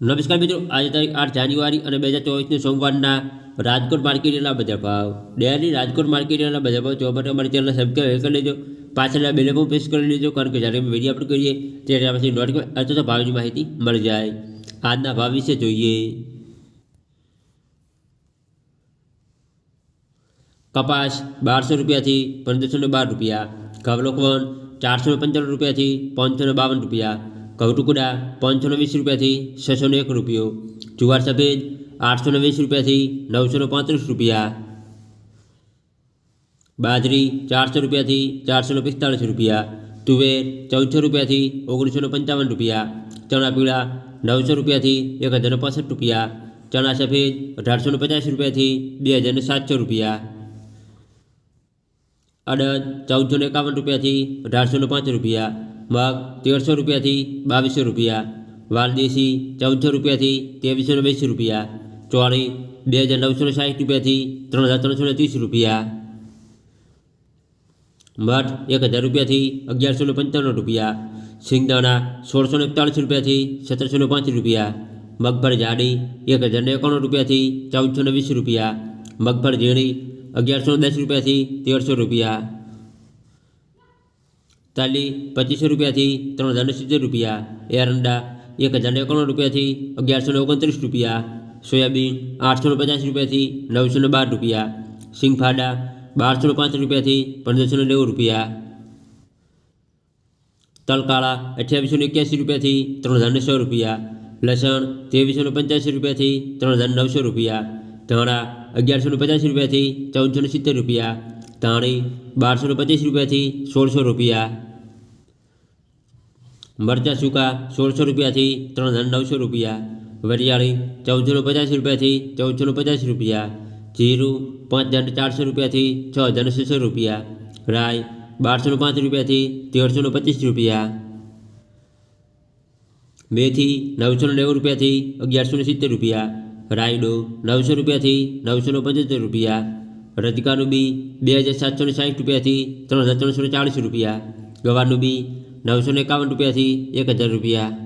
નમસ્કાર મિત્રો આજે તારીખ આઠ જાન્યુઆરી અને બે હજાર ચોવીસને સોમવારના રાજકોટ માર્કેટના બજાર ભાવ ડેલી રાજકોટ માર્કેટના બજાર ભાવ જોવા માટે અમારી ચેનલ સબસ્ક્રાઈબ કરી લેજો પાછળના બેલે પણ પ્રેસ કરી લેજો કારણ કે જ્યારે અમે વિડીયો અપલોડ કરીએ ત્યારે પછી નોટિફિકેશન અથવા તો ભાવની માહિતી મળી જાય આજના ભાવ વિશે જોઈએ કપાસ બારસો રૂપિયાથી પંદરસો ને બાર રૂપિયા ઘઉં લોકવન ચારસો ને પંચાણું રૂપિયાથી પાંચસો ને બાવન રૂપિયા ઘઉં ટુકડા પાંચસો ને વીસ રૂપિયાથી છસો ને એક રૂપિયો? જુવાર સફેદ આઠસો ને વીસ રૂપિયાથી નવસો ને પાંત્રીસ રૂપિયા. બાજરી ચારસો રૂપિયાથી ચારસો ને પિસ્તાળીસ રૂપિયા. તુવેર ચૌદસો રૂપિયાથી ઓગણીસો ને પંચાવન રૂપિયા. ચણા પીળા નવસો રૂપિયાથી એક હજાર પાસઠ રૂપિયા. ચણા સફેદ અઢારસો ને પચાસ રૂપિયાથી બે હજાર ને સાતસો રૂપિયા. અડદ ચૌદસો ને એકાવન રૂપિયાથી અઢારસો ને પાંચ રૂપિયા. મગ તેરસો રૂપિયાથી બાવીસો રૂપિયા, વાલદેશી ચૌદસો રૂપિયાથી ત્રેવીસો ને વીસ રૂપિયા, ચોળી બે હજાર નવસો ને સાઠ રૂપિયાથી ત્રણ હજાર ત્રણસો ને ત્રીસ રૂપિયા, મઠ એક હજાર રૂપિયાથી અગિયારસો ને પંચાણું રૂપિયા સિંગદાણા સોળસો ને એકતાળીસ રૂપિયાથી સત્તરસો ને પાંચ રૂપિયા, મગફળી જાડી એક હજાર ને એકાણું રૂપિયાથી ચૌદસો ને વીસ રૂપિયા, મગફળી ઝીણી અગિયારસો દસ રૂપિયાથી તેરસો રૂપિયા તાલી પચીસો રૂપિયાથી ત્રણ હજાર સિત્તેર રૂપિયા એરંડા એક હજાર એકાણું રૂપિયાથી અગિયારસો ને ઓગણત્રીસ રૂપિયા સોયાબીન આઠસો ને પચાસ રૂપિયાથી નવસો ને બાર રૂપિયા સિંગફાડા બારસો ને પાંચ રૂપિયાથી પંદરસો ને નેવું રૂપિયા તલકાળા અઠ્યાવીસો ને એક્યાસી રૂપિયાથી ત્રણ હજાર ને સો રૂપિયા લસણ ત્રેવીસો ને પંચ્યાસી રૂપિયાથી ત્રણ હજાર નવસો રૂપિયા ધાણા અગિયારસો ને પચાસ રૂપિયાથી ચૌદસો ને સિત્તેર રૂપિયા ધાણી બારસો ને પચીસ રૂપિયાથી સોળસો રૂપિયા મરચાં સૂકા સોળસો રૂપિયાથી ત્રણ હજાર નવસો રૂપિયા વરિયાળી ચૌદસો ને પચાસ રૂપિયાથી ચૌદસો ને પચાસ રૂપિયા જીરું પાંચ હજાર ચારસો રૂપિયાથી છ હજાર છસો રૂપિયા રાય બારસો ને પાંચ રૂપિયાથી તેરસો ને પચીસ રૂપિયા મેથી નવસો ને નેવું રૂપિયાથી અગિયારસો ને સિત્તેર રૂપિયા રાયડો નવસો રૂપિયાથી નવસો ને પંચોતેર રૂપિયા રજકાનું બી બે હજાર સાતસો ને સાઠ રૂપિયાથી ત્રણ હજાર ત્રણસો ને ચાળીસ રૂપિયા ગવારનું બી નવસો એકાવન રૂપિયાથી એક હજાર રૂપિયા.